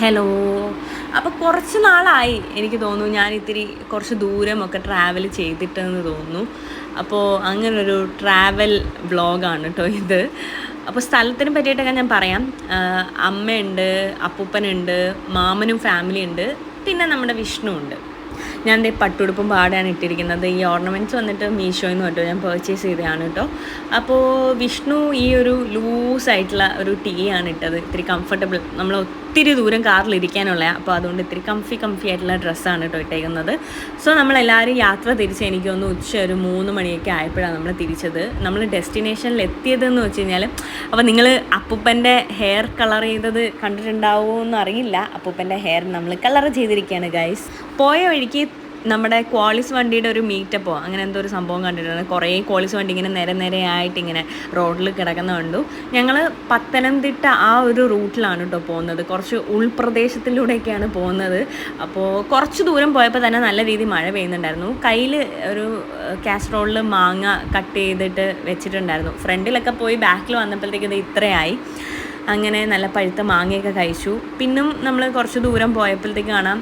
Hello അപ്പോൾ കുറച്ച് നാളായി എനിക്ക് തോന്നുന്നു. ഞാൻ ഇത്തിരി കുറച്ച് ദൂരമൊക്കെ ട്രാവൽ ചെയ്തിട്ടെന്ന് തോന്നുന്നു. അപ്പോൾ അങ്ങനൊരു ട്രാവൽ വ്ളോഗാണ് കേട്ടോ ഇത്. അപ്പോൾ സ്ഥലത്തിനെ പറ്റിയിട്ടൊക്കെ ഞാൻ പറയാം. അമ്മയുണ്ട് അപ്പൂപ്പനുണ്ട് മാമനും ഫാമിലി ഉണ്ട് പിന്നെ നമ്മുടെ വിഷ്ണു ഉണ്ട്. ഞാൻ ദേ പട്ടുടുപ്പും പാടാണ് ഇട്ടിരിക്കുന്നത്. ഈ ഓർണമെന്റ്സ് വന്നിട്ട് മീഷോയിൽ നിന്ന് കേട്ടോ ഞാൻ പർച്ചേസ് ചെയ്തതാണ് കേട്ടോ അപ്പോൾ വിഷ്ണു ഈ ഒരു ലൂസായിട്ടുള്ള ഒരു ടീ ആണ് ഇട്ടത്. ഇത്തിരി കംഫർട്ടബിൾ നമ്മൾ ഒത്തിരി ദൂരം കാറിൽ ഇരിക്കാനുള്ള അപ്പോൾ അതുകൊണ്ട് ഇത്തിരി കംഫി കംഫി ആയിട്ടുള്ള ഡ്രസ്സാണ് കേട്ടോ ഇട്ടേക്കുന്നത്. സോ നമ്മളെല്ലാവരും യാത്ര തിരിച്ച് എനിക്ക് ഒന്ന് ഉച്ച ഒരു മൂന്ന് മണിയൊക്കെ ആയപ്പോഴാണ് നമ്മൾ തിരിച്ചത്. നമ്മൾ ഡെസ്റ്റിനേഷനിൽ എത്തിയതെന്ന് വെച്ച് കഴിഞ്ഞാൽ അപ്പോൾ നിങ്ങൾ അപ്പൂപ്പന്റെ ഹെയർ കളർ ചെയ്തത് കണ്ടിട്ടുണ്ടാവുമോ എന്ന് അറിയില്ല. അപ്പൂപ്പന്റെ ഹെയർ നമ്മൾ കളർ ചെയ്തിരിക്കുകയാണ് ഗൈസ് പോയ വഴിക്ക് നമ്മുടെ ക്വാളിസ് വണ്ടിയുടെ ഒരു മീറ്റപ്പോ അങ്ങനെ എന്തോ ഒരു സംഭവം കണ്ടിട്ടുണ്ട്. കുറേ ക്വാളിസ് വണ്ടി ഇങ്ങനെ നേരെ നേരെ ആയിട്ട് ഇങ്ങനെ റോഡിൽ കിടക്കുന്ന കണ്ടു. ഞങ്ങൾ പത്തനംതിട്ട ആ ഒരു റൂട്ടിലാണ് കേട്ടോ പോകുന്നത്. കുറച്ച് ഉൾപ്രദേശത്തിലൂടെയൊക്കെയാണ് പോകുന്നത്. അപ്പോൾ കുറച്ച് ദൂരം പോയപ്പോൾ തന്നെ നല്ല രീതി മഴ പെയ്യുന്നുണ്ടായിരുന്നു. കയ്യിൽ ഒരു കാസ്ട്രോളിൽ മാങ്ങ കട്ട് ചെയ്തിട്ട് വെച്ചിട്ടുണ്ടായിരുന്നു. ഫ്രണ്ടിലൊക്കെ പോയി ബാക്കിൽ വന്നപ്പോഴത്തേക്കും ഇത് ഇത്രയായി. അങ്ങനെ നല്ല പഴുത്ത മാങ്ങയൊക്കെ കഴിച്ചു. പിന്നും നമ്മൾ കുറച്ച് ദൂരം പോയപ്പോഴത്തേക്ക് കാണാം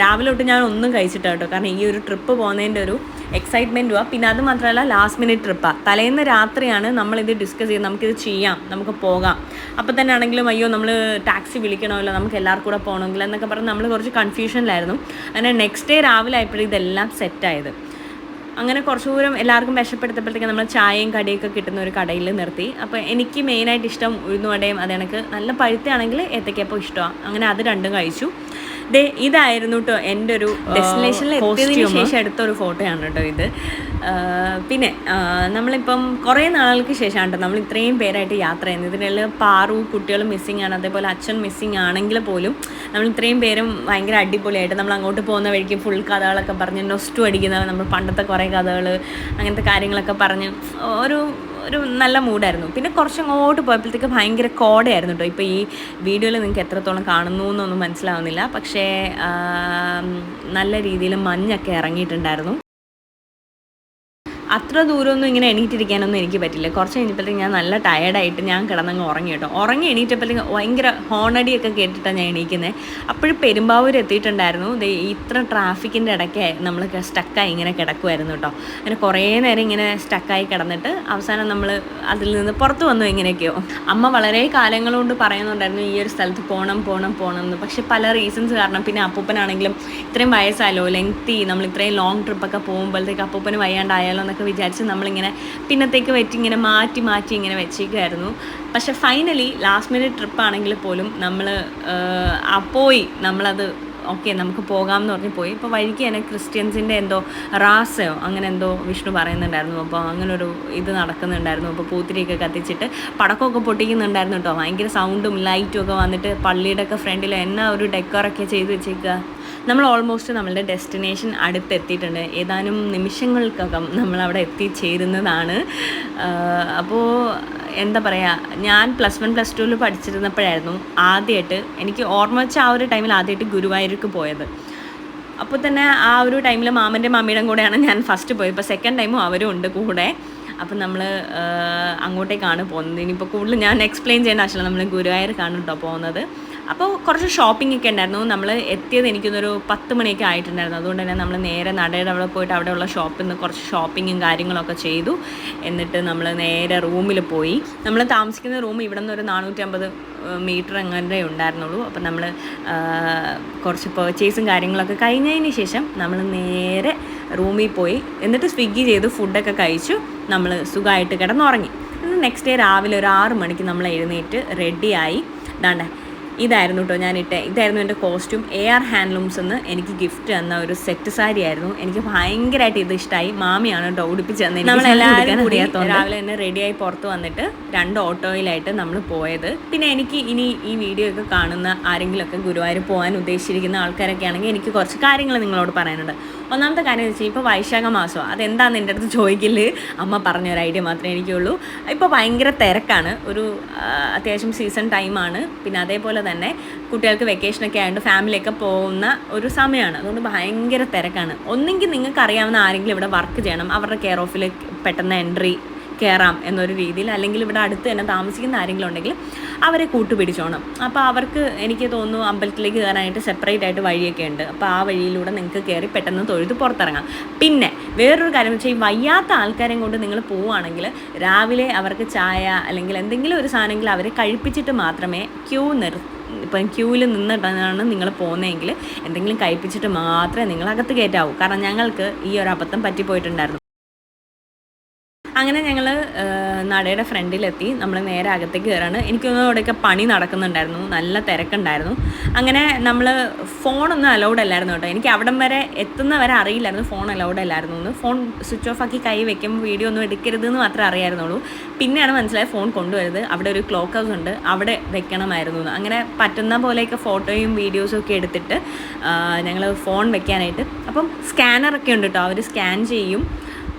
രാവിലെ തൊട്ട് ഞാൻ ഒന്നും കഴിച്ചിട്ട് കേട്ടോ. കാരണം ഈ ഒരു ട്രിപ്പ് പോകുന്നതിന്റെ ഒരു എക്സൈറ്റ്മെന്റുവാ പിന്നെ അത് മാത്രമല്ല ലാസ്റ്റ് മിനിറ്റ് ട്രിപ്പാണ് തലേന്ന് രാത്രിയാണ് നമ്മളിത് ഡിസ്കസ് ചെയ്ത് നമുക്കിത് ചെയ്യാം നമുക്ക് പോകാം. അപ്പോൾ തന്നെ ആണെങ്കിലും അയ്യോ നമ്മൾ ടാക്സി വിളിക്കണമല്ലോ നമുക്ക് എല്ലാവർക്കും കൂടെ പോകണമെങ്കിൽ എന്നൊക്കെ പറഞ്ഞ് നമ്മൾ കുറച്ച് കൺഫ്യൂഷനിലായിരുന്നു അങ്ങനെ നെക്സ്റ്റ് ഡേ രാവിലെ ആയപ്പോഴും ഇതെല്ലാം സെറ്റായത് അങ്ങനെ കുറച്ചു ദൂരം എല്ലാവർക്കും വിശപ്പെടുത്തപ്പോഴത്തേക്ക് നമ്മൾ ചായയും കടിയൊക്കെ കിട്ടുന്ന ഒരു കടയിൽ നിർത്തി. അപ്പോൾ എനിക്ക് മെയിനായിട്ട് ഇഷ്ടം ഉഴുന്നുവടയും അത് എനിക്ക് നല്ല പഴുത്തയാണെങ്കിൽ ഏത്തക്കപ്പം ഇഷ്ടമാണ്. അങ്ങനെ അത് രണ്ടും കഴിച്ചു. ദേ ഇതായിരുന്നു കേട്ടോ എന്റെ ഒരു ഡെസ്റ്റിനേഷനിൽ എത്തിയതിന് ശേഷം എടുത്ത ഒരു ഫോട്ടോയാണ് കേട്ടോ ഇത്. പിന്നെ നമ്മളിപ്പം കുറേ നാളുകൾക്ക് ശേഷമാണ് നമ്മൾ ഇത്രയും പേരായിട്ട് യാത്ര ചെയ്യുന്നത്. ഇതിനുള്ള പാറു കുട്ടികൾ മിസ്സിങ് ആണ്. അതേപോലെ അച്ഛൻ മിസ്സിങ് ആണെങ്കിൽ പോലും നമ്മൾ ഇത്രയും പേരും ഭയങ്കര അടിപൊളിയായിട്ട് നമ്മൾ അങ്ങോട്ട് പോകുന്ന വഴിക്ക് ഫുൾ കഥകളൊക്കെ പറഞ്ഞ് നൊസ്റ്റു അടിക്കുന്ന നമ്മൾ പണ്ടത്തെ കുറേ കഥകൾ അങ്ങനത്തെ കാര്യങ്ങളൊക്കെ പറഞ്ഞ് ഒരു ഒരു നല്ല മൂഡായിരുന്നു പിന്നെ കുറച്ചങ്ങോട്ട് പോയപ്പോഴത്തേക്ക് ഭയങ്കര കോടയായിരുന്നു കേട്ടോ ഇപ്പോൾ ഈ വീഡിയോയിൽ നിങ്ങൾക്ക് എത്രത്തോളം കാണുന്നു എന്നൊന്നും മനസ്സിലാവുന്നില്ല. പക്ഷേ നല്ല രീതിയിൽ മഞ്ഞൊക്കെ ഇറങ്ങിയിട്ടുണ്ടായിരുന്നു. അത്ര ദൂരമൊന്നും ഇങ്ങനെ എണീറ്റിരിക്കാനൊന്നും എനിക്ക് പറ്റില്ല. കുറച്ച് കഴിഞ്ഞപ്പോഴത്തേക്ക് ഞാൻ നല്ല ടയർഡായിട്ട് ഞാൻ കിടന്നങ്ങ് ഉറങ്ങി കേട്ടോ. ഉറങ്ങി എണീറ്റപ്പോഴത്തേക്ക് ഭയങ്കര ഹോണടിയൊക്കെ കേട്ടിട്ടാണ് ഞാൻ എണീക്കുന്നത് അപ്പോഴും പെരുമ്പാവൂർ എത്തിയിട്ടുണ്ടായിരുന്നു. ഇത്ര ട്രാഫിക്കിന്റെ ഇടയ്ക്ക് നമ്മൾ സ്റ്റക്കായി ഇങ്ങനെ കിടക്കുമായിരുന്നു കേട്ടോ. അങ്ങനെ കുറേ നേരം ഇങ്ങനെ സ്റ്റക്കായി കിടന്നിട്ട് അവസാനം നമ്മൾ അതിൽ നിന്ന് പുറത്ത് വന്നു എങ്ങനെയൊക്കെയോ. അമ്മ വളരെ കാലങ്ങൾ കൊണ്ട് പറയുന്നുണ്ടായിരുന്നു ഈ ഒരു സ്ഥലത്ത് പോകണം പോകണം പോകണം എന്ന്. പക്ഷെ പല റീസൺസ് കാരണം പിന്നെ അപ്പൂപ്പനാണെങ്കിലും ഇത്രയും വയസ്സായാലോ ലെങ്തി നമ്മൾ ഇത്രയും ലോങ് ട്രിപ്പൊക്കെ പോകുമ്പോഴത്തേക്ക് അപ്പൂപ്പന് വയ്യാണ്ടായാലോ എന്നൊക്കെ വിചാരിച്ച് നമ്മളിങ്ങനെ പിന്നത്തേക്ക് വെറ്റി ഇങ്ങനെ മാറ്റി മാറ്റി ഇങ്ങനെ വെച്ചേക്കുമായിരുന്നു പക്ഷെ ഫൈനലി ലാസ്റ്റ് മിനിറ്റ് ട്രിപ്പ് ആണെങ്കിൽ പോലും നമ്മൾ പോയി നമ്മളത് ഓക്കെ നമുക്ക് പോകാം എന്ന് പറഞ്ഞ് പോയി. ഇപ്പോൾ വഴിക്ക് തന്നെ ക്രിസ്ത്യൻസിന്റെ എന്തോ റാസയോ അങ്ങനെ എന്തോ വിഷ്ണു പറയുന്നുണ്ടായിരുന്നു. അപ്പോൾ അങ്ങനെ ഒരു ഇത് നടക്കുന്നുണ്ടായിരുന്നു. അപ്പോൾ പൂത്തിരിയൊക്കെ കത്തിച്ചിട്ട് പടക്കമൊക്കെ പൊട്ടിക്കുന്നുണ്ടായിരുന്നു കേട്ടോ. ഭയങ്കര സൗണ്ടും ലൈറ്റും ഒക്കെ വന്നിട്ട് പള്ളിയുടെ ഒക്കെ ഫ്രണ്ടിൽ എന്നാ ഒരു ഡെക്കറൊക്കെ ചെയ്ത് വെച്ചേക്കുക നമ്മൾ ഓൾമോസ്റ്റ് നമ്മളുടെ ഡെസ്റ്റിനേഷൻ അടുത്തെത്തിയിട്ടുണ്ട്. ഏതാനും നിമിഷങ്ങൾക്കകം നമ്മൾ അവിടെ എത്തിച്ചേരുന്നതാണ് അപ്പോൾ എന്താ പറയുക ഞാൻ പ്ലസ് വൺ പ്ലസ് ടുവിൽ പഠിച്ചിരുന്നപ്പോഴായിരുന്നു ആദ്യമായിട്ട് എനിക്ക് ഓർമ്മ വെച്ച ആ ഒരു ടൈമിൽ ആദ്യമായിട്ട് ഗുരുവായൂർക്ക് പോയത്. അപ്പോൾ തന്നെ ആ ഒരു ടൈമിൽ മാമന്റെ മമ്മിയുടെ കൂടെയാണ് ഞാൻ ഫസ്റ്റ് പോയത്. ഇപ്പോൾ സെക്കൻഡ് ടൈമും അവരും ഉണ്ട് കൂടെ. അപ്പം നമ്മൾ അങ്ങോട്ടേക്കാണ് പോകുന്നത്. ഇനിയിപ്പോൾ കൂടുതൽ ഞാൻ എക്സ്പ്ലെയിൻ ചെയ്യേണ്ട ആവശ്യമില്ല. നമ്മൾ ഗുരുവായൂർക്കാണ് കേട്ടോ പോകുന്നത്. അപ്പോൾ കുറച്ച് ഷോപ്പിംഗ് ഒക്കെ ഉണ്ടായിരുന്നു. നമ്മൾ എത്തിയത് എനിക്കൊന്നൊരു പത്ത് മണിയൊക്കെ ആയിട്ടുണ്ടായിരുന്നു. അതുകൊണ്ട് തന്നെ നമ്മൾ നേരെ നടയുടെ അവിടെ പോയിട്ട് അവിടെയുള്ള ഷോപ്പിൽ നിന്ന് കുറച്ച് ഷോപ്പിങ്ങും കാര്യങ്ങളൊക്കെ ചെയ്തു. എന്നിട്ട് നമ്മൾ നേരെ റൂമിൽ പോയി. നമ്മൾ താമസിക്കുന്ന റൂം ഇവിടെ നിന്ന് ഒരു നാനൂറ്റമ്പത് മീറ്റർ അങ്ങനെ ഉണ്ടായിരുന്നുള്ളൂ. അപ്പം നമ്മൾ കുറച്ച് പെർച്ചേസും കാര്യങ്ങളൊക്കെ കഴിഞ്ഞതിന് ശേഷം നമ്മൾ നേരെ റൂമിൽ പോയി. എന്നിട്ട് സ്വിഗ്ഗി ചെയ്ത് ഫുഡൊക്കെ കഴിച്ചു. നമ്മൾ സുഖമായിട്ട് കിടന്നുറങ്ങി. നെക്സ്റ്റ് ഡേ രാവിലെ ഒരു ആറ് മണിക്ക് നമ്മൾ എഴുന്നേറ്റ് റെഡിയായി ഇതാണ്ടേ ഇതായിരുന്നു കേട്ടോ ഞാൻ ഇട്ടേ ഇതായിരുന്നു എന്റെ കോസ്റ്റ്യൂം എ ആർ ഹാൻഡ്ലൂംസ് എന്ന് എനിക്ക് ഗിഫ്റ്റ് തന്ന ഒരു സെറ്റ് സാരി ആയിരുന്നു. എനിക്ക് ഭയങ്കരമായിട്ട് ഇത് ഇഷ്ടമായി മാമിയാണ് കേട്ടോ ഉടുപ്പിച്ച് തന്നെ നമ്മളെല്ലാവരും കൂടി രാവിലെ തന്നെ റെഡിയായി പുറത്ത് വന്നിട്ട് രണ്ട് ഓട്ടോയിലായിട്ട് നമ്മൾ പോയത്. പിന്നെ എനിക്ക് ഇനി ഈ വീഡിയോ ഒക്കെ കാണുന്ന ആരെങ്കിലുമൊക്കെ ഗുരുവായൂർ പോകാൻ ഉദ്ദേശിച്ചിരിക്കുന്ന ആൾക്കാരൊക്കെ ആണെങ്കിൽ എനിക്ക് കുറച്ച് കാര്യങ്ങൾ നിങ്ങളോട് പറയാനുണ്ട്. ഒന്നാമത്തെ കാര്യം എന്ന് വെച്ചാൽ ഇപ്പോൾ വൈശാഖ മാസം അതെന്താണെന്ന് എന്റെ അടുത്ത് ചോദിക്കില്ല അമ്മ പറഞ്ഞ ഒരു ഐഡിയ മാത്രമേ എനിക്കുള്ളൂ. ഇപ്പോൾ ഭയങ്കര തിരക്കാണ്. ഒരു അത്യാവശ്യം സീസൺ ടൈമാണ് പിന്നെ അതേപോലെ തന്നെ കുട്ടികൾക്ക് വെക്കേഷനൊക്കെ ആയതുകൊണ്ട് ഫാമിലിയൊക്കെ പോകുന്ന ഒരു സമയമാണ് അതുകൊണ്ട് ഭയങ്കര തിരക്കാണ്. ഒന്നെങ്കിൽ നിങ്ങൾക്ക് അറിയാവുന്ന ആരെങ്കിലും ഇവിടെ വർക്ക് ചെയ്യണം. അവരുടെ കെയർ ഓഫിൽ പെട്ടെന്ന് എൻട്രി കയറാം എന്നൊരു രീതിയിൽ അല്ലെങ്കിൽ ഇവിടെ അടുത്ത് തന്നെ താമസിക്കുന്ന ആരെങ്കിലും ഉണ്ടെങ്കിൽ അവരെ കൂട്ടുപിടിച്ചോണം. അപ്പോൾ അവർക്ക് എനിക്ക് തോന്നുന്നു അമ്പലത്തിലേക്ക് കയറാനായിട്ട് സെപ്പറേറ്റ് ആയിട്ട് വഴിയൊക്കെ ഉണ്ട്. അപ്പോൾ ആ വഴിയിലൂടെ നിങ്ങൾക്ക് കയറി പെട്ടെന്ന് തൊഴുത് പുറത്തിറങ്ങാം. പിന്നെ വേറൊരു കാര്യം വെച്ചാൽ ഈ വയ്യാത്ത ആൾക്കാരെയും കൊണ്ട് നിങ്ങൾ പോവുകയാണെങ്കിൽ രാവിലെ അവർക്ക് ചായ അല്ലെങ്കിൽ എന്തെങ്കിലും ഒരു സാധനമെങ്കിൽ അവരെ കഴിപ്പിച്ചിട്ട് മാത്രമേ ക്യൂ നിർ ഇപ്പം ക്യൂവിൽ നിന്നിട്ടാണ് നിങ്ങൾ പോകുന്നതെങ്കിൽ എന്തെങ്കിലും കഴിപ്പിച്ചിട്ട് മാത്രമേ നിങ്ങൾ അകത്ത് കയറ്റാവൂ. കാരണം ഞങ്ങൾക്ക് ഈ ഒരു അബദ്ധം പറ്റിപ്പോയിട്ടുണ്ടായിരുന്നു. അങ്ങനെ ഞങ്ങൾ നടയുടെ ഫ്രണ്ടിലെത്തി. നമ്മൾ നേരെ അകത്തേക്ക് കയറാണ് എനിക്കൊന്നും അവിടെയൊക്കെ പണി നടക്കുന്നുണ്ടായിരുന്നു. നല്ല തിരക്കുണ്ടായിരുന്നു. അങ്ങനെ നമ്മൾ ഫോണൊന്നും അലൗഡ് അല്ലായിരുന്നു കേട്ടോ. എനിക്ക് അവിടം വരെ എത്തുന്ന വരെ അറിയില്ലായിരുന്നു ഫോൺ അലൗഡ് അല്ലായിരുന്നു എന്ന്. ഫോൺ സ്വിച്ച് ഓഫ് ആക്കി കൈ വെക്കുമ്പോൾ വീഡിയോ ഒന്നും എടുക്കരുത് എന്ന് മാത്രമേ അറിയായിരുന്നുള്ളൂ. പിന്നെയാണ് മനസ്സിലായത് ഫോൺ കൊണ്ടുവരുത്. അവിടെ ഒരു ക്ലോക്ക് ഹൗസ് ഉണ്ട്. അവിടെ വെക്കണമായിരുന്നു എന്ന്. അങ്ങനെ പറ്റുന്ന പോലെയൊക്കെ ഫോട്ടോയും വീഡിയോസും ഒക്കെ എടുത്തിട്ട് ഞങ്ങൾ ഫോൺ വെക്കാനായിട്ട്. അപ്പം സ്കാനറൊക്കെ ഉണ്ട് കേട്ടോ. അവർ സ്കാൻ ചെയ്യും.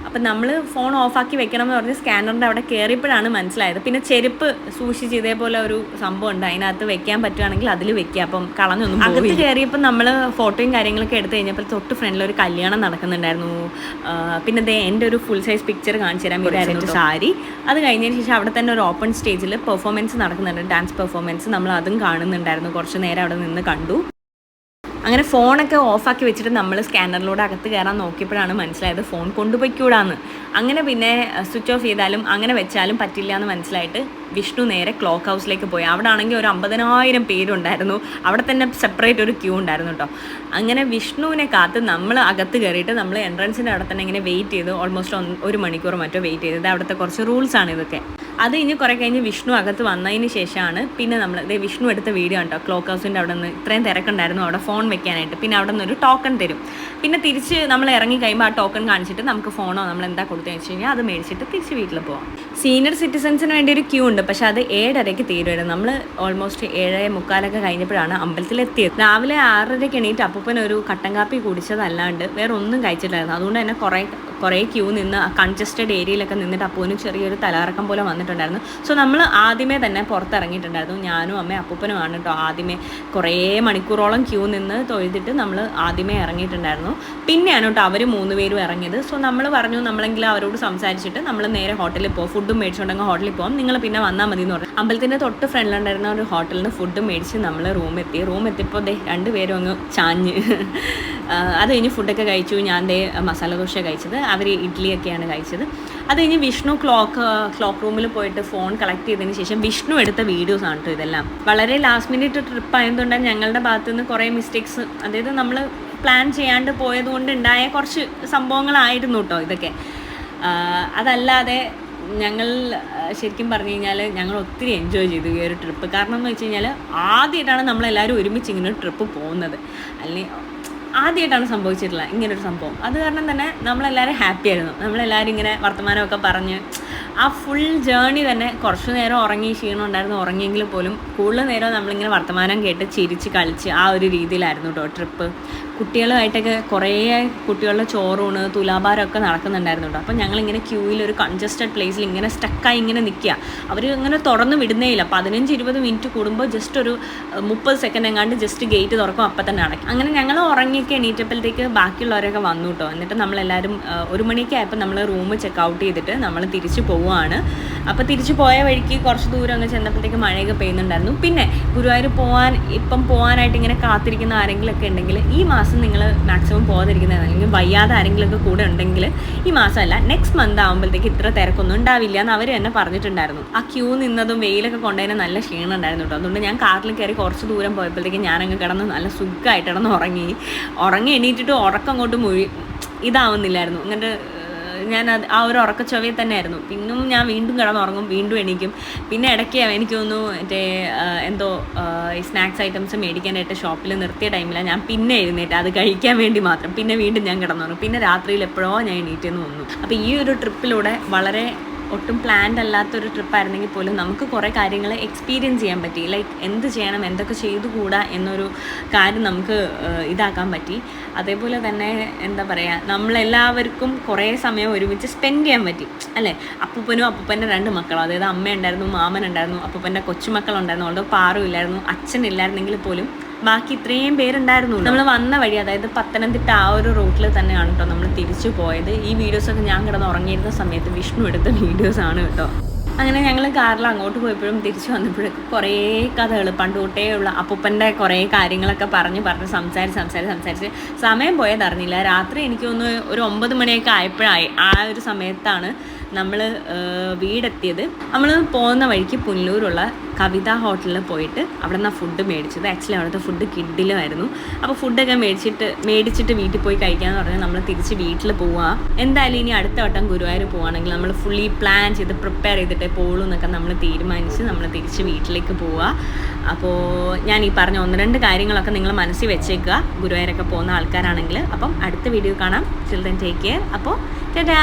അപ്പം നമ്മൾ ഫോൺ ഓഫാക്കി വെക്കണം എന്ന് പറഞ്ഞ് സ്കാനറിന്റെ അവിടെ കയറിയപ്പോഴാണ് മനസ്സിലായത്. പിന്നെ ചെരുപ്പ് സൂക്ഷിച്ച് ഇതേപോലെ ഒരു സംഭവം ഉണ്ട്. അതിനകത്ത് വെക്കാൻ പറ്റുവാണെങ്കിൽ അതിൽ വെക്കുക. അപ്പം കളഞ്ഞൊന്നും അകത്ത് കയറിയപ്പോൾ നമ്മൾ ഫോട്ടോയും കാര്യങ്ങളൊക്കെ എടുത്തു കഴിഞ്ഞപ്പോൾ തൊട്ട് ഫ്രണ്ടിൽ ഒരു കല്യാണം നടക്കുന്നുണ്ടായിരുന്നു. പിന്നെ ദേ എന്റെ ഒരു ഫുൾ സൈസ് പിക്ചർ കാണിച്ചു തരാൻ ഇതായിരുന്നു സാരി. അത് കഴിഞ്ഞതിന് ശേഷം അവിടെ തന്നെ ഒരു ഓപ്പൺ സ്റ്റേജിൽ പെർഫോമൻസ് നടക്കുന്നുണ്ട്. ഡാൻസ് പെർഫോമൻസ് നമ്മൾ അതും കാണുന്നുണ്ടായിരുന്നു. കുറച്ച് നേരം അവിടെ നിന്ന് കണ്ടു. അങ്ങനെ ഫോണൊക്കെ ഓഫാക്കി വെച്ചിട്ട് നമ്മൾ സ്കാനറിലൂടെ അകത്ത് കയറാൻ നോക്കിയപ്പോഴാണ് മനസ്സിലായത് ഫോൺ കൊണ്ടുപോയിക്കൂടാന്ന്. അങ്ങനെ പിന്നെ സ്വിച്ച് ഓഫ് ചെയ്താലും അങ്ങനെ വെച്ചാലും പറ്റില്ല എന്ന് മനസ്സിലായിട്ട് വിഷ്ണു നേരെ ക്ലോക്ക് ഹൗസിലേക്ക് പോയി. അവിടെ ആണെങ്കിൽ ഒരു അമ്പതിനായിരം പേരുണ്ടായിരുന്നു. അവിടെ തന്നെ സെപ്പറേറ്റ് ഒരു ക്യൂ ഉണ്ടായിരുന്നു കേട്ടോ അങ്ങനെ വിഷ്ണുവിനെ കാത്ത് നമ്മൾ അകത്ത് കയറിയിട്ട് നമ്മൾ എൻട്രൻസിന്റെ അവിടെ തന്നെ ഇങ്ങനെ വെയിറ്റ് ചെയ്ത് ഓൾമോസ്റ്റ് ഒരു മണിക്കൂർ മറ്റോ വെയിറ്റ് ചെയ്തത്. അവിടുത്തെ കുറച്ച് റൂൾസ് ആണ് ഇതൊക്കെ. അത് കഴിഞ്ഞ് കുറേ കഴിഞ്ഞ് വിഷ്ണു അകത്ത് വന്നതിന് ശേഷമാണ് പിന്നെ നമ്മൾ ഇതേ വിഷ്ണു എടുത്ത വീഡിയോ ഉണ്ടോ ക്ലോക്ക് ഹൗസിന്റെ അവിടെ നിന്ന് ഇത്രയും തിരക്കുണ്ടായിരുന്നു അവിടെ ഫോൺ വെക്കാനായിട്ട്. പിന്നെ അവിടെ നിന്ന് ഒരു ടോക്കൺ തരും. പിന്നെ തിരിച്ച് നമ്മൾ ഇറങ്ങി കഴിയുമ്പോൾ ആ ടോക്കൺ കാണിച്ചിട്ട് നമുക്ക് ഫോണോ നമ്മൾ എന്താ കൊടുത്തതെന്ന് വെച്ച് കഴിഞ്ഞാൽ അത് മേടിച്ചിട്ട് തിരിച്ച് വീട്ടിൽ പോവാം. സീനിയർ സിറ്റിസൺസിന് വേണ്ടി ഒരു ക്യൂ ഉണ്ട്. പക്ഷേ അത് ഏഴരയ്ക്ക് തീരുമായിരുന്നു നമ്മൾ ഓൾമോസ്റ്റ് ഏഴര മുക്കാലൊക്കെ കഴിഞ്ഞപ്പോഴാണ് അമ്പലത്തിൽ എത്തിയത് രാവിലെ ആറരയ്ക്ക് എണീറ്റ് അപ്പൂപ്പൻ ഒരു കട്ടൻ കാപ്പി കുടിച്ചതല്ലാണ്ട് വേറെ ഒന്നും കഴിച്ചിട്ടായിരുന്നു അതുകൊണ്ട് തന്നെ കുറേ കുറേ ക്യൂ നിന്ന് കൺജസ്റ്റഡ് ഏരിയയിലൊക്കെ നിന്നിട്ട് അപ്പൂവിന് ചെറിയൊരു തലകറക്കം പോലെ വന്നിട്ടുണ്ടായിരുന്നു. സോ നമ്മൾ ആദ്യമേ തന്നെ പുറത്തിറങ്ങിയിട്ടുണ്ടായിരുന്നു. ഞാനും അമ്മ അപ്പൂപ്പനുമാണ് കേട്ടോ ആദ്യമേ കുറേ മണിക്കൂറോളം ക്യൂ നിന്ന് തൊഴുതിട്ട് നമ്മൾ ആദ്യമേ ഇറങ്ങിയിട്ടുണ്ടായിരുന്നു. പിന്നെയാണ് കേട്ടോ അവർ മൂന്ന് പേരും ഇറങ്ങിയത്. സോ നമ്മൾ പറഞ്ഞു നമ്മളെങ്കിലും അവരോട് സംസാരിച്ചിട്ട് നമ്മൾ നേരെ ഹോട്ടലിൽ പോകും ഫുഡും മേടിച്ചുകൊണ്ടെങ്കിൽ ഹോട്ടലിൽ പോകും നിങ്ങൾ പിന്നെ വന്നാൽ മതി എന്ന് പറഞ്ഞു. അമ്പലത്തിന്റെ തൊട്ട് ഫ്രണ്ടിലുണ്ടായിരുന്ന ഒരു ഹോട്ടലിൽ നിന്ന് ഫുഡ് മേടിച്ച് നമ്മൾ റൂം എത്തി. റൂം എത്തിയപ്പോൾ ദേ രണ്ടുപേരും അങ്ങ് ചാഞ്ഞ്. അത് കഴിഞ്ഞ് ഫുഡൊക്കെ കഴിച്ചു. ഞാൻ ദേ മസാല ദോശ കഴിച്ചത്. അവർ ഇഡ്ഡലിയൊക്കെയാണ് കഴിച്ചത്. അത് കഴിഞ്ഞ് വിഷ്ണു ക്ലോക്ക് ക്ലോക്ക് റൂമിൽ പോയിട്ട് ഫോൺ കളക്ട് ചെയ്തതിന് ശേഷം വിഷ്ണു എടുത്ത വീഡിയോസ് ആണ് കേട്ടോ ഇതെല്ലാം. വളരെ ലാസ്റ്റ് മിനിറ്റ് ട്രിപ്പ് ആയതുകൊണ്ടാണ് ഞങ്ങളുടെ ഭാഗത്തു നിന്ന് കുറേ മിസ്റ്റേക്സ് അതായത് നമ്മൾ പ്ലാൻ ചെയ്യാണ്ട് പോയതുകൊണ്ട് ഉണ്ടായ കുറച്ച് സംഭവങ്ങളായിരുന്നു കേട്ടോ ഇതൊക്കെ. അതല്ലാതെ ഞങ്ങൾ ശരിക്കും പറഞ്ഞു കഴിഞ്ഞാൽ ഞങ്ങൾ ഒത്തിരി എൻജോയ് ചെയ്തു ഈ ഒരു ട്രിപ്പ് കാരണം എന്ന് വെച്ച് കഴിഞ്ഞാൽ ആദ്യമായിട്ടാണ് നമ്മളെല്ലാവരും ഒരുമിച്ച് ഇങ്ങനെ ട്രിപ്പ് പോകുന്നത്. അല്ലെങ്കിൽ ആദ്യമായിട്ടാണ് സംഭവിച്ചിട്ടുള്ളത് ഇങ്ങനൊരു സംഭവം. അത് കാരണം തന്നെ നമ്മളെല്ലാവരും ഹാപ്പി ആയിരുന്നു. നമ്മളെല്ലാവരും ഇങ്ങനെ വർത്തമാനമൊക്കെ പറഞ്ഞ് ആ ഫുൾ ജേണി തന്നെ കുറച്ച് നേരം ഉറങ്ങി ക്ഷീണം ഉണ്ടായിരുന്നു. ഉറങ്ങിയെങ്കിൽ പോലും കൂടുതൽ നേരം നമ്മളിങ്ങനെ വർത്തമാനം കേട്ട് ചിരിച്ച് കളിച്ച് ആ ഒരു രീതിയിലായിരുന്നു കേട്ടോ ട്രിപ്പ് കുട്ടികളുമായിട്ടൊക്കെ കുറേ കുട്ടികളുടെ ചോറൂണ് തുലാഭാരമൊക്കെ നടക്കുന്നുണ്ടായിരുന്നു കേട്ടോ. അപ്പം ഞങ്ങളിങ്ങനെ ക്യൂവിൽ ഒരു കൺജസ്റ്റഡ് പ്ലേസിൽ ഇങ്ങനെ സ്റ്റക്കായി ഇങ്ങനെ നിൽക്കുക. അവർ ഇങ്ങനെ തുറന്ന് വിടുന്നേ ഇല്ല. പതിനഞ്ച് ഇരുപത് മിനിറ്റ് കൂടുമ്പോൾ ജസ്റ്റ് ഒരു മുപ്പത് സെക്കൻഡ് എങ്ങാണ്ട് ജസ്റ്റ് ഗേറ്റ് തുറക്കും. അപ്പം തന്നെ അടയ്ക്കും അങ്ങനെ ഞങ്ങൾ ഉറങ്ങിയൊക്കെ എണീറ്റപ്പോഴത്തേക്ക് ബാക്കിയുള്ളവരൊക്കെ വന്നു കേട്ടോ. എന്നിട്ട് നമ്മളെല്ലാവരും ഒരു മണിയൊക്കെ ആയപ്പോൾ നമ്മൾ റൂം ചെക്ക് ഔട്ട് ചെയ്തിട്ട് നമ്മൾ തിരിച്ചു പോവുകയാണ്. അപ്പോൾ തിരിച്ചു പോയ വഴിക്ക് കുറച്ച് ദൂരം അങ്ങ് ചെന്നപ്പോഴത്തേക്ക് മഴയൊക്കെ പെയ്യുന്നുണ്ടായിരുന്നു. പിന്നെ ഗുരുവായൂർ പോകാൻ ഇപ്പം പോകാനായിട്ട് ഇങ്ങനെ കാത്തിരിക്കുന്ന ആരെങ്കിലുമൊക്കെ ഉണ്ടെങ്കിൽ ഈ മാസം നിങ്ങൾ മാക്സിമം പോകാതിരിക്കുന്നത് അല്ലെങ്കിൽ വയ്യാതെ ആരെങ്കിലുമൊക്കെ കൂടെ ഉണ്ടെങ്കിൽ ഈ മാസമല്ല നെക്സ്റ്റ് മന്ത് ആകുമ്പോഴത്തേക്ക് ഇത്ര തിരക്കൊന്നും ഉണ്ടാവില്ല എന്ന് അവർ തന്നെ പറഞ്ഞിട്ടുണ്ടായിരുന്നു. ആ ക്യൂ നിന്നതും വെയിലൊക്കെ കൊണ്ടുതന്നെ നല്ല ക്ഷീണം ഉണ്ടായിരുന്നു കേട്ടോ. അതുകൊണ്ട് ഞാൻ കാറിൽ കയറി കുറച്ച് ദൂരം പോയപ്പോഴത്തേക്ക് ഞാനങ്ങ് കിടന്ന് നല്ല സുഖമായിട്ട് കിടന്ന് ഉറങ്ങി. ഉറങ്ങി എണീറ്റിട്ട് ഉറക്കം അങ്ങോട്ട് മുഴി ഇതാവുന്നില്ലായിരുന്നു. ഏഹ് ഞാൻ അത് ആ ഒരു ഉറക്കച്ചൊവയിൽ തന്നെയായിരുന്നു. പിന്നും ഞാൻ വീണ്ടും കിടന്നുറങ്ങും വീണ്ടും എണീക്കും. പിന്നെ ഇടയ്ക്ക് എനിക്ക് തോന്നുന്നു മറ്റേ എന്തോ ഈ സ്നാക്സ് ഐറ്റംസ് മേടിക്കാനായിട്ട് ഷോപ്പിൽ നിർത്തിയ ടൈമിലാണ് ഞാൻ പിന്നെ എഴുന്നേറ്റ് അത് കഴിക്കാൻ വേണ്ടി മാത്രം. പിന്നെ വീണ്ടും ഞാൻ കിടന്നുറങ്ങും. പിന്നെ രാത്രിയിൽ എപ്പോഴോ ഞാൻ എണീറ്റെന്ന് തോന്നുന്നു. അപ്പോൾ ഈ ഒരു ട്രിപ്പിലൂടെ വളരെ ഒട്ടും പ്ലാൻഡ് അല്ലാത്തൊരു ട്രിപ്പായിരുന്നെങ്കിൽ പോലും നമുക്ക് കുറേ കാര്യങ്ങൾ എക്സ്പീരിയൻസ് ചെയ്യാൻ പറ്റി. ലൈക്ക് എന്ത് ചെയ്യണം എന്തൊക്കെ ചെയ്തുകൂടാ എന്നൊരു കാര്യം നമുക്ക് ഇതാക്കാൻ പറ്റി. അതേപോലെ തന്നെ എന്താ പറയുക നമ്മളെല്ലാവർക്കും കുറേ സമയം ഒരുമിച്ച് സ്പെൻഡ് ചെയ്യാൻ പറ്റി. അല്ലേ? അപ്പൂപ്പനും അപ്പൂപ്പന്റെ രണ്ട് മക്കളും. അതായത് അമ്മ ഉണ്ടായിരുന്നു മാമൻ ഉണ്ടായിരുന്നു അപ്പൂപ്പന്റെ കൊച്ചുമക്കളുണ്ടായിരുന്നു അവളുടെ പാറും ഇല്ലായിരുന്നു അച്ഛൻ ഇല്ലായിരുന്നെങ്കിൽ പോലും ബാക്കി ഇത്രയും പേരുണ്ടായിരുന്നു. നമ്മൾ വന്ന വഴി അതായത് പത്തനംതിട്ട ആ ഒരു റൂട്ടിൽ തന്നെയാണ് കേട്ടോ നമ്മൾ തിരിച്ചു പോയത്. ഈ വീഡിയോസൊക്കെ ഞാൻ കിടന്ന് ഉറങ്ങിയിരുന്ന സമയത്ത് വിഷ്ണു എടുത്ത വീഡിയോസ് ആണ് കേട്ടോ അങ്ങനെ ഞങ്ങൾ കാറിൽ അങ്ങോട്ട് പോയപ്പോഴും തിരിച്ചു വന്നപ്പോഴൊക്കെ കുറേ കഥകൾ പണ്ട് തൊട്ടേ ഉള്ള അപ്പൂപ്പന്റെ കുറേ കാര്യങ്ങളൊക്കെ പറഞ്ഞ് പറഞ്ഞ് സംസാരിച്ച് സംസാരിച്ച് സംസാരിച്ച് സമയം പോയതറിഞ്ഞില്ല. രാത്രി എനിക്കൊന്ന് ഒരു ഒമ്പത് മണിയൊക്കെ ആയപ്പോഴായി. ആ ഒരു സമയത്താണ് നമ്മൾ വീടെത്തിയത് നമ്മൾ പോകുന്ന വഴിക്ക് പുല്ലൂരുള്ള കവിത ഹോട്ടലിൽ പോയിട്ട് അവിടെ നിന്ന് ഫുഡ് മേടിച്ചത്. ആക്ച്വലി അവിടുത്തെ ഫുഡ് കിഡിലുമായിരുന്നു. അപ്പോൾ ഫുഡൊക്കെ മേടിച്ചിട്ട് മേടിച്ചിട്ട് വീട്ടിൽ പോയി കഴിക്കാന്ന് പറഞ്ഞാൽ നമ്മൾ തിരിച്ച് വീട്ടിൽ പോവുക എന്തായാലും ഇനി അടുത്ത വട്ടം ഗുരുവായൂർ പോവുകയാണെങ്കിൽ നമ്മൾ ഫുള്ളി പ്ലാൻ ചെയ്ത് പ്രിപ്പയർ ചെയ്തിട്ടേ പോകുള്ളൂ എന്നൊക്കെ നമ്മൾ തീരുമാനിച്ച് നമ്മൾ തിരിച്ച് വീട്ടിലേക്ക് പോവുക അപ്പോൾ ഞാൻ ഈ പറഞ്ഞ ഒന്ന് രണ്ട് കാര്യങ്ങളൊക്കെ നിങ്ങൾ മനസ്സിൽ വെച്ചേക്കുക. ഗുരുവായൂരൊക്കെ പോകുന്ന ആൾക്കാരാണെങ്കിൽ അപ്പം അടുത്ത വീഡിയോ കാണാം. ചിൽഡ്രൻ ടേക്ക് കെയർ അപ്പോൾ ടാ